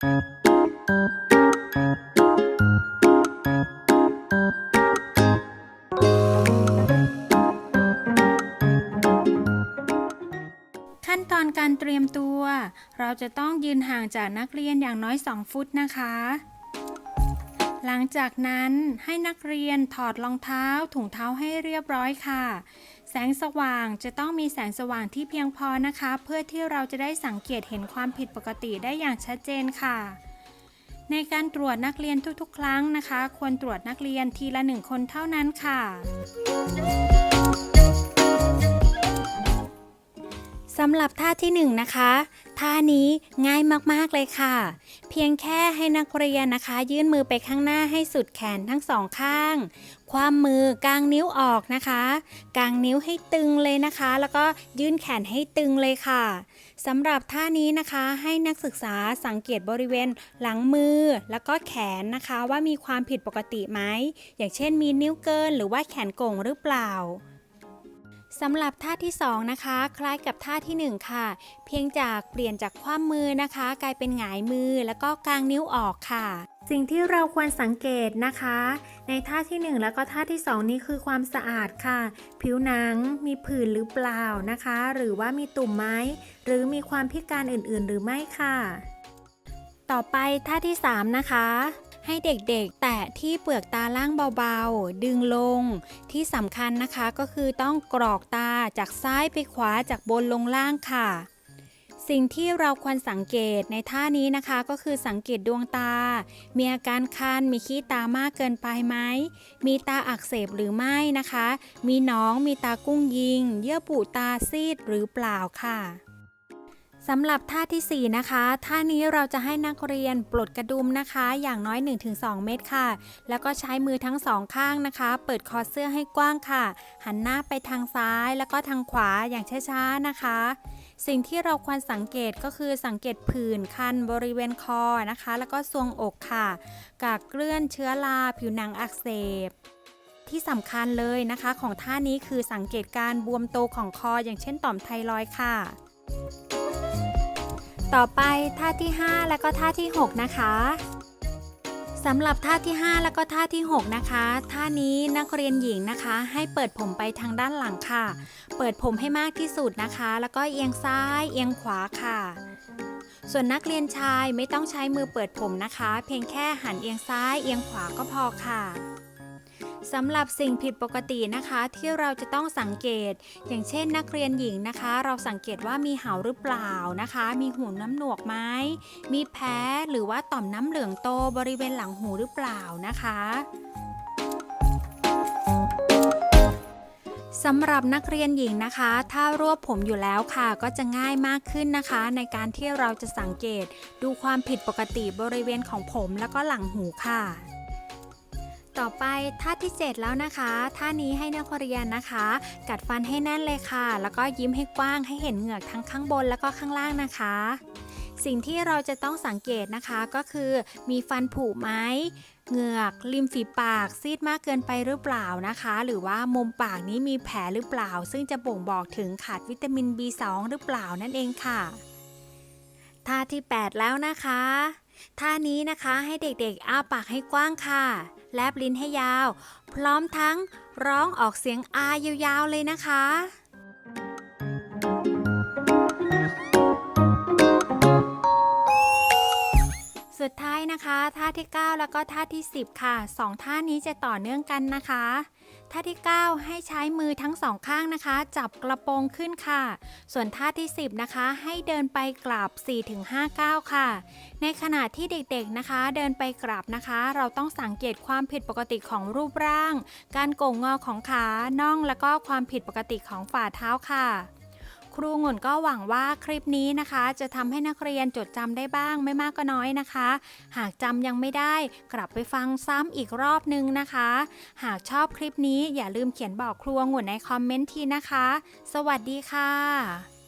ขั้นตอนการเตรียมตัว เราจะต้องยืนห่างจากนักเรียนอย่างน้อย 2 ฟุตนะคะ หลังจากนั้นให้นักเรียนถอดรองเท้าถุงเท้าให้เรียบร้อยค่ะ แสงสว่างจะต้องมีแสงสว่างที่เพียงพอนะคะ เพื่อที่เราจะได้สังเกตเห็นความผิดปกติได้อย่างชัดเจนค่ะ ในการตรวจนักเรียนทุกๆ ครั้งนะคะ ควรตรวจนักเรียนทีละหนึ่งคนเท่านั้นค่ะ สำหรับท่าที่1นงนะคะ ท่านี้ง่ายมากๆเลยค่ะ เพียงแค่ให้นักเรียนนะคะ ยื่นมือไปข้างหน้าให้สุดแขนทั้งสองข้าง ความมือกางนิ้วออกนะคะกางนิ้วให้ตึงเลยนะคะ แล้วก็ยื่นแขนให้ตึงเลยค่ะสำหรับท่านี้นะคะให้นักศึกษาสังเกตบริเวณหลังมือแล้วก็แขนนะคะว่ามีความผิดปกติไหมอย่างเช่นมีนิ้วเกินหรือว่าแขนโก่งหรือเปล่า สำหรับท่าที่ 2 นะคะ คล้ายกับท่าทีหนึ่1 ค่ะ เพียงจากเปลี่ยนจากคว่ำมือนะคะ กลายเป็นหงายมือแล้วก็กางนิ้วออกค่ะ สิ่งที่เราควรสังเกตนะคะ ในท่าที่ 1 แล้วก็ท่าที่ 2 นี้คือความสะอาดค่ะ ผิวหนังมีผื่นหรือเปล่านะคะ หรือว่ามีตุ่มไหมหรือมีความพิการอื่นๆ หรือไม่ค่ะ ต่อไปท่าที่ 3 นะคะ ให้เด็กๆ แตะที่เปลือกตาล่างเบาๆ ดึงลง ที่สำคัญนะคะก็คือต้องกรอกตาจากซ้ายไปขวาจากบนลงล่างค่ะ สิ่งที่เราควรสังเกตในท่านี้นะคะ ก็คือสังเกตดวงตา มีอาการคัน มีขี้ตามากเกินไปไหม มีตาอักเสบหรือไม่นะคะ มีหน้อง มีตากุ้งยิง เยื่อบุตาซีดหรือเปล่าค่ะ สำหรับท่าทีสี่ 4 นะคะ ท่านี้เราจะให้นักเรียนปลดกระดุมนะคะ อย่างน้อย 1-2 เม็ดค่ะ แล้วก็ใช้มือทั้งสองข้างนะคะ เปิดคอเสื้อให้กว้างค่ะ หันหน้าไปทางซ้ายแล้วก็ทางขวาอย่างช้าๆนะคะ สิ่งที่เราควรสังเกตก็คือสังเกตผื่นคันบริเวณคอนะคะ แล้วก็ทรวงอกค่ะ กากเกลื่อนเชื้อราผิวหนังอักเสบที่สำคัญเลยนะคะของท่านี้คือสังเกตการบวมโตของคออย่างเช่นต่อมไทรอยค่ะ ต่อไปท่าที่ 5 และก็ท่าที่ 6 นะคะสำหรับท่าที่ 5 แล้วก็ท่าที่ 6 นะคะ ท่านี้นักเรียนหญิงนะคะ ให้เปิดผมไปทางด้านหลังค่ะ เปิดผมให้มากที่สุดนะคะ แล้วก็เอียงซ้ายเอียงขวาค่ะ ส่วนนักเรียนชายไม่ต้องใช้มือเปิดผมนะคะ เพียงแค่หันเอียงซ้ายเอียงขวาก็พอค่ะ สำหรับสิ่งผิดปกตินะคะที่เราจะต้องสังเกต อย่างเช่นนักเรียนหญิงนะคะ เราสังเกตว่ามีเหาหรือเปล่านะคะ มีหูน้ำหนวกไหมมีแพ้หรือว่าต่อมน้ำเหลืองโตบริเวณหลังหูหรือเปล่านะคะสำหรับนักเรียนหญิงนะคะ ถ้ารวบผมอยู่แล้วค่ะ ก็จะง่ายมากขึ้นนะคะ ในการที่เราจะสังเกตดูความผิดปกติบริเวณของผมแล้วก็หลังหูค่ะ ต่อไปท่าที่ 7 แล้วนะคะท่านี้ให้นักเรียนนะคะ กัดฟันให้แน่นเลยค่ะ แล้วก็ยิ้มให้กว้างให้เห็นเหงือกทั้งข้างบนแล้วก็ข้างล่างนะคะ สิ่งที่เราจะต้องสังเกตนะคะก็คือมีฟันผุไหมเหงือกริมฝีปากซีดมากเกินไปหรือเปล่านะคะ หรือว่ามุมปากนี้มีแผลหรือเปล่า ซึ่งจะบ่งบอกถึงขาดวิตามิน B2 หรือเปล่านั่นเองค่ะท่าที่ 8 แล้วนะคะ ท่านี้นะคะให้เด็กๆ อ้าปากให้กว้างค่ะ แลบลิ้นให้ยาว พร้อมทั้งร้องออกเสียงอายาวๆเลยนะคะสุดท้ายนะคะท่าที่ 9 แล้วก็ท่าที่ 10 ค่ะ 2 ท่านี้จะต่อเนื่องกันนะคะ ท่าที่ 9 ให้ใช้มือทั้งสองข้างนะคะ จับกระโปรงขึ้นค่ะ ส่วนท่าที่ 10 นะคะ ให้เดินไปกราบ 4-5ก้าค่ะ ในขณะที่เด็กๆนะคะ เดินไปกราบนะคะ เราต้องสังเกตความผิดปกติของรูปร่าง การโก่งงอของขา น่อง แล้วก็ความผิดปกติของฝ่าเท้าค่ะ ครูหงุ่นก็หวังว่าคลิปนี้นะคะ จะทำให้นักเรียนจดจำได้บ้างไม่มากก็น้อยนะคะ หากจำยังไม่ได้กลับไปฟังซ้ำอีกรอบนึงนะคะ หากชอบคลิปนี้อย่าลืมเขียนบอกครูงุ่นในคอมเมนต์ทีนะคะ สวัสดีค่ะ